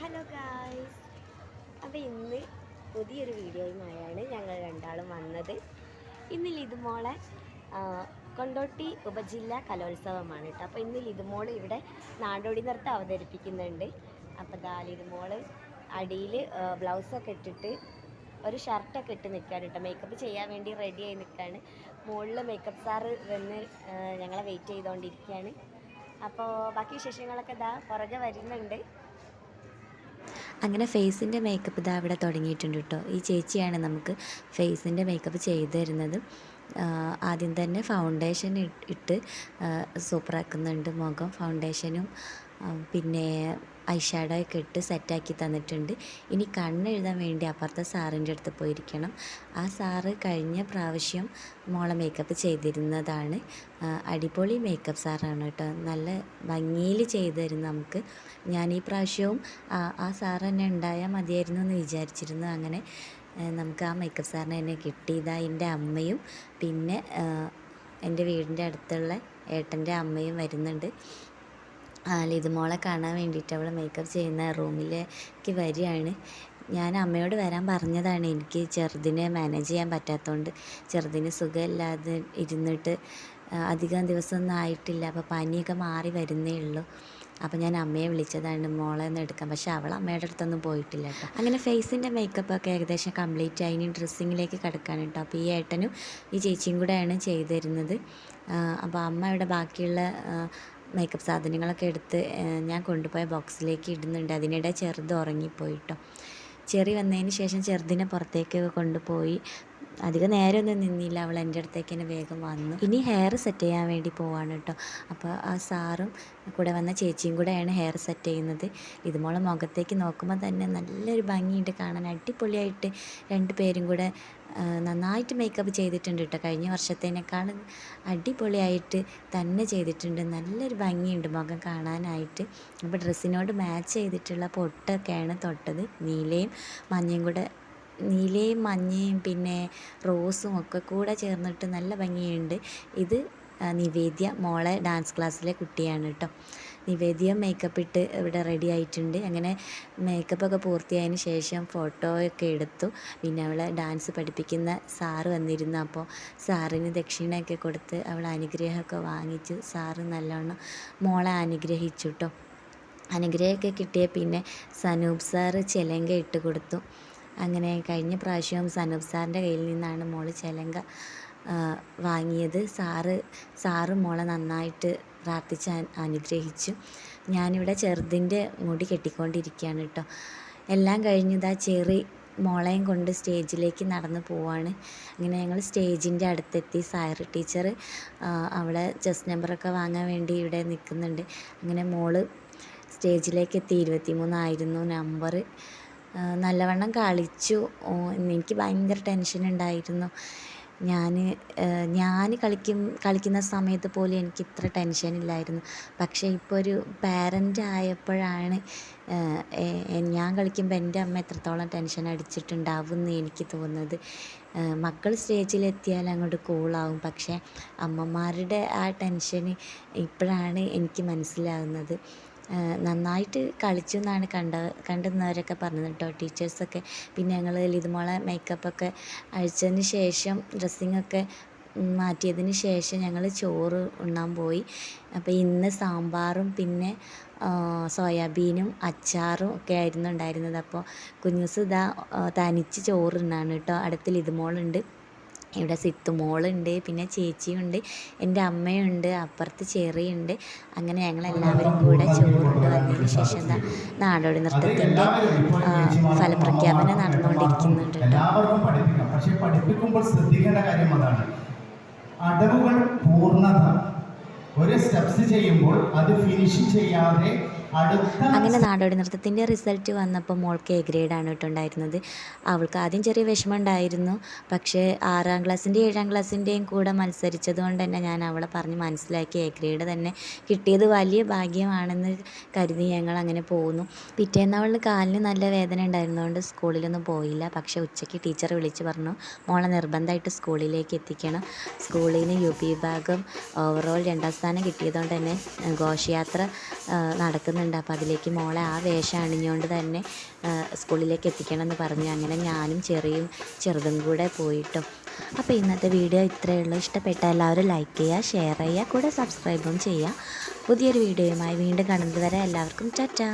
Hello guys അപ്പോൾ ഇന്ന് പുതിയൊരു വീഡിയോയുമായാണ് ഞങ്ങൾ രണ്ടാളും വന്നത്. ഇന്ന് ലിതുമോളെ കൊണ്ടോട്ടി ഉപജില്ല കലോത്സവമാണ് കേട്ടോ. അപ്പോൾ ഇന്ന് ലിതുമോൾ ഇവിടെ നാടോടി നൃത്തം അവതരിപ്പിക്കുന്നുണ്ട്. അപ്പോൾ ദാ ലിതുമോൾ അടിയിൽ ബ്ലൗസൊക്കെ ഇട്ടിട്ട് ഒരു ഷർട്ടൊക്കെ ഇട്ട് നിൽക്കുകയാണ് കേട്ടോ. മേക്കപ്പ് ചെയ്യാൻ വേണ്ടി റെഡി ആയി നിൽക്കുകയാണ് മുകളിൽ മേക്കപ്പ് സാറ് വന്ന് ഞങ്ങളെ വെയിറ്റ് ചെയ്തുകൊണ്ടിരിക്കുകയാണ് അപ്പോൾ ബാക്കി വിശേഷങ്ങളൊക്കെ ദാ പുറകെ വരുന്നുണ്ട്. അങ്ങനെ ഫേസിന്റെ മേക്കപ്പ് ഇതാ ഇവിടെ തുടങ്ങിയിട്ടുണ്ട് കേട്ടോ. ഈ ചേച്ചിയാണ് നമുക്ക് ഫേസിന്റെ മേക്കപ്പ് ചെയ്തു തരുന്നത്. ആദ്യം തന്നെ ഫൗണ്ടേഷൻ ഇട്ട് സൂപ്പറാക്കുന്നുണ്ട് മുഖം ഫൗണ്ടേഷനും പിന്നെ ഐഷാഡോ ഒക്കെ ഇട്ട് സെറ്റാക്കി തന്നിട്ടുണ്ട്. ഇനി കണ്ണെഴുതാൻ വേണ്ടി അപ്പുറത്തെ സാറിന്റെ അടുത്ത് പോയിരിക്കണം. ആ സാറ് കഴിഞ്ഞ പ്രാവശ്യം മോളെ മേക്കപ്പ് ചെയ്തിരുന്നതാണ്. അടിപൊളി മേക്കപ്പ് സാറാണ് കേട്ടോ. നല്ല ഭംഗിയിൽ ചെയ്തു തരും നമുക്ക്. ഞാൻ ഈ പ്രാവശ്യവും ആ സാറ് തന്നെ ഉണ്ടായാൽ മതിയായിരുന്നു എന്ന് വിചാരിച്ചിരുന്നു. അങ്ങനെ നമുക്ക് ആ മേക്കപ്പ് സാറിനെ തന്നെ കിട്ടി എന്റെ അമ്മയും. പിന്നെ എന്റെ വീടിന്റെ അടുത്തുള്ള ഏട്ടന്റെ അമ്മയും വരുന്നുണ്ട്. ലിതുമോളെ കാണാൻ വേണ്ടിയിട്ട് അവൾ മേക്കപ്പ് ചെയ്യുന്ന റൂമിലേക്ക് വരികയാണ്. ഞാൻ അമ്മയോട് വരാൻ പറഞ്ഞതാണ്. എനിക്ക് ചെറുതിനെ മാനേജ് ചെയ്യാൻ പറ്റാത്തതുകൊണ്ട് ചെറുതിന് സുഖമില്ലാതെ ഇരുന്നിട്ട് അധികം ദിവസമൊന്നും ആയിട്ടില്ല. അപ്പോൾ പനിയൊക്കെ മാറി വരുന്നേ ഉള്ളൂ. അപ്പോൾ ഞാൻ അമ്മയെ വിളിച്ചതാണ് മോളെ ഒന്ന് എടുക്കാൻ പക്ഷേ അവൾ അമ്മയുടെ അടുത്തൊന്നും പോയിട്ടില്ല കേട്ടോ. അങ്ങനെ ഫേസിന്റെ മേക്കപ്പൊക്കെ ഏകദേശം കംപ്ലീറ്റ് ആയി. ഇനി ഡ്രസ്സിങ്ങിലേക്ക് കിടക്കാണ് കേട്ടോ. അപ്പോൾ ഈ ഏട്ടനും ഈ ചേച്ചിയും കൂടെയാണ് ചെയ്തു തരുന്നത് അപ്പോൾ അമ്മ ഇവിടെ ബാക്കിയുള്ള മേക്കപ്പ് സാധനങ്ങളൊക്കെ എടുത്ത് ഞാൻ കൊണ്ടുപോയ ബോക്സിലേക്ക് ഇടുന്നുണ്ട്. അതിനിടെ ചെറുത് ഉറങ്ങിപ്പോയിട്ടോ ചെറി വന്നതിന് ശേഷം ചെറുതിനെ പുറത്തേക്ക് കൊണ്ടുപോയി അധികം നേരമൊന്നും നിന്നില്ല. അവൾ എന്റെ അടുത്തേക്ക് തന്നെ വേഗം വന്നു. ഇനി ഹെയർ സെറ്റ് ചെയ്യാൻ വേണ്ടി പോവാണ് കേട്ടോ. അപ്പോൾ ആ സാറും കൂടെ വന്ന ചേച്ചിയും കൂടെയാണ് ഹെയർ സെറ്റ് ചെയ്യുന്നത്. ഇതുമോളെ മുഖത്തേക്ക് നോക്കുമ്പോൾ തന്നെ നല്ലൊരു ഭംഗിയുണ്ട് കാണാൻ. അടിപൊളിയായിട്ട് രണ്ട് പേരും കൂടെ നന്നായിട്ട് മേക്കപ്പ് ചെയ്തിട്ടുണ്ട് കേട്ടോ. കഴിഞ്ഞ വർഷത്തേനേക്കാൾ അടിപൊളിയായിട്ട് തന്നെ ചെയ്തിട്ടുണ്ട്. നല്ലൊരു ഭംഗിയുണ്ട് മുഖം കാണാനായിട്ട്. അപ്പോൾ ഡ്രസ്സിനോട് മാച്ച് ചെയ്തിട്ടുള്ള പൊട്ടൊക്കെയാണ് തൊട്ടത്. നീലയും മഞ്ഞയും കൂടെ നീലയും മഞ്ഞയും പിന്നെ റോസും ഒക്കെ കൂടെ ചേർന്നിട്ട് നല്ല ഭംഗിയുണ്ട്. ഇത് നിവേദ്യ മോളെ ഡാൻസ് ക്ലാസ്സിലെ കുട്ടിയാണ് കേട്ടോ. നിവേദ്യ മേക്കപ്പ് ഇട്ട് ഇവിടെ റെഡി ആയിട്ടുണ്ട്. അങ്ങനെ മേക്കപ്പൊക്കെ പൂർത്തിയായതിന് ശേഷം ഫോട്ടോയൊക്കെ എടുത്തു. പിന്നെ അവളെ ഡാൻസ് പഠിപ്പിക്കുന്ന സാറ് വന്നിരുന്നു. അപ്പോൾ സാറിന് ദക്ഷിണയൊക്കെ കൊടുത്ത് അവൾ അനുഗ്രഹമൊക്കെ വാങ്ങിച്ചു. സാറ് നല്ലോണം മോളെ അനുഗ്രഹിച്ചു കേട്ടോ. അനുഗ്രഹമൊക്കെ കിട്ടിയ പിന്നെ സനൂപ് സാറ് ചിലങ്ക ഇട്ട് കൊടുത്തു. അങ്ങനെ കഴിഞ്ഞ പ്രാവശ്യം സനൂപ് സാറിന്റെ കയ്യിൽ നിന്നാണ് മോൾ ചിലങ്ക വാങ്ങിയത്. സാറ് സാറ് മോളെ നന്നായിട്ട് പ്രാർത്ഥിച്ച് അനുഗ്രഹിച്ചു. ഞാനിവിടെ ചെറുതിന്റെ മുടി കെട്ടിക്കൊണ്ടിരിക്കുകയാണ് കേട്ടോ. എല്ലാം കഴിഞ്ഞതാ ചെറി മോളെയും കൊണ്ട് സ്റ്റേജിലേക്ക് നടന്നു പോവാണ്. അങ്ങനെ ഞങ്ങൾ സ്റ്റേജിന്റെ അടുത്തെത്തി. സയർ ടീച്ചർ അവിടെ ചെസ് നമ്പറൊക്കെ വാങ്ങാൻ വേണ്ടി ഇവിടെ നിൽക്കുന്നുണ്ട്. അങ്ങനെ മോൾ സ്റ്റേജിലേക്ക് എത്തി. ഇരുപത്തി മൂന്നായിരുന്നു നമ്പർ നല്ലവണ്ണം കളിച്ചു. എനിക്ക് ഭയങ്കര ടെൻഷൻ ഉണ്ടായിരുന്നു. ഞാൻ ഞാൻ കളിക്കും കളിക്കുന്ന സമയത്ത് പോലും എനിക്ക് ഇത്ര ടെൻഷൻ ഇല്ലായിരുന്നു. പക്ഷേ ഇപ്പോൾ ഒരു പാരന്റ് ആയപ്പോഴാണ് ഞാൻ കളിക്കുമ്പോൾ എന്റെ അമ്മ എത്രത്തോളം ടെൻഷൻ അടിച്ചിട്ടുണ്ടാവും എന്ന് എനിക്ക് തോന്നുന്നത്. മക്കൾ സ്റ്റേജിലെത്തിയാൽ അങ്ങോട്ട് കൂളാവും പക്ഷേ അമ്മമാരുടെ ആ ടെൻഷന് ഇപ്പോഴാണ് എനിക്ക് മനസ്സിലാകുന്നത് നന്നായിട്ട് കളിച്ചു എന്നാണ് കണ്ട കണ്ടുനിന്നവരൊക്കെ പറഞ്ഞത് കേട്ടോ ടീച്ചേഴ്സൊക്കെ. പിന്നെ ഞങ്ങൾ ലിതുമോളെ മേക്കപ്പൊക്കെ അഴിച്ചതിന് ശേഷം ഡ്രസ്സിങ്ങൊക്കെ മാറ്റിയതിന് ശേഷം ഞങ്ങൾ ചോറ് ഉണ്ണാൻ പോയി. അപ്പോൾ ഇന്ന് സാമ്പാറും പിന്നെ സോയാബീനും അച്ചാറും ഒക്കെ ആയിരുന്നു ഉണ്ടായിരുന്നത്. അപ്പോൾ കുഞ്ഞൂസ് ഇതാ തനിച്ച് ചോറുണ്ണാണ് കേട്ടോ അടുത്ത് ലിതുമോളുണ്ട്. ഇവിടെ സിത്തു മോളുണ്ട് പിന്നെ ചേച്ചിയുണ്ട് എന്റെ അമ്മയുണ്ട് അപ്പുറത്ത് ചെറിയുണ്ട്. അങ്ങനെ ഞങ്ങൾ എല്ലാവരും കൂടെ ചോറുണ്ട് വന്നതിന് ശേഷം എന്താ നാടോടി നൃത്തത്തിന്റെ ഫലപ്രഖ്യാപനം നടന്നുകൊണ്ടിരിക്കുന്നുണ്ട് എല്ലാവർക്കും പഠിപ്പിക്കാം. പക്ഷേ പഠിപ്പിക്കുമ്പോൾ ശ്രദ്ധിക്കേണ്ട കാര്യം അതാണ്. അടവുകൾ പൂർണത. ഒരു സ്റ്റെപ്സ് ചെയ്യുമ്പോൾ അത് ഫിനിഷ് ചെയ്യാതെ അങ്ങനെ നാടോടി നൃത്തത്തിന്റെ റിസൾട്ട് വന്നപ്പോൾ മോൾക്ക് എ ഗ്രേഡാണ് കേട്ടോ ഉണ്ടായിരുന്നത്. അവൾക്ക് ആദ്യം ചെറിയ വിഷമം ഉണ്ടായിരുന്നു. പക്ഷേ ആറാം ക്ലാസ്സിന്റെയും ഏഴാം ക്ലാസ്സിന്റെയും കൂടെ മത്സരിച്ചത് കൊണ്ട് തന്നെ ഞാൻ അവളെ പറഞ്ഞ് മനസ്സിലാക്കി എ ഗ്രേഡ് തന്നെ കിട്ടിയത് വലിയ ഭാഗ്യമാണെന്ന് കരുതി ഞങ്ങൾ അങ്ങനെ പോകുന്നു പിറ്റേന്ന് അവളുടെ കാലിന് നല്ല വേദന ഉണ്ടായിരുന്നതുകൊണ്ട് സ്കൂളിലൊന്നും പോയില്ല. പക്ഷേ ഉച്ചയ്ക്ക് ടീച്ചർ വിളിച്ച് പറഞ്ഞു മോളെ നിർബന്ധമായിട്ട് സ്കൂളിലേക്ക് എത്തിക്കണം. സ്കൂളിൽ നിന്ന് യു പി വിഭാഗം ഓവറോൾ രണ്ടാം സ്ഥാനം കിട്ടിയതുകൊണ്ട് തന്നെ ഘോഷയാത്ര ആ, നടക്കുന്നുണ്ട് അപ്പോൾ അതിലേക്ക് മോളെ ആ വേഷം അണിഞ്ഞുകൊണ്ട് തന്നെ സ്കൂളിലേക്ക് എത്തിക്കണം എന്ന് പറഞ്ഞു. അങ്ങനെ ഞാനും ചെറിയും ചെറുതും കൂടെ പോയിട്ടും. അപ്പോൾ ഇന്നത്തെ വീഡിയോ ഇത്രയേ ഉള്ളൂ. ഇഷ്ടപ്പെട്ട എല്ലാവരും ലൈക്ക് ചെയ്യുക ഷെയർ ചെയ്യുക കൂടെ സബ്സ്ക്രൈബും ചെയ്യുക. പുതിയൊരു വീഡിയോയുമായി വീണ്ടും കാണുന്നത് വരെ എല്ലാവർക്കും ടാറ്റാ.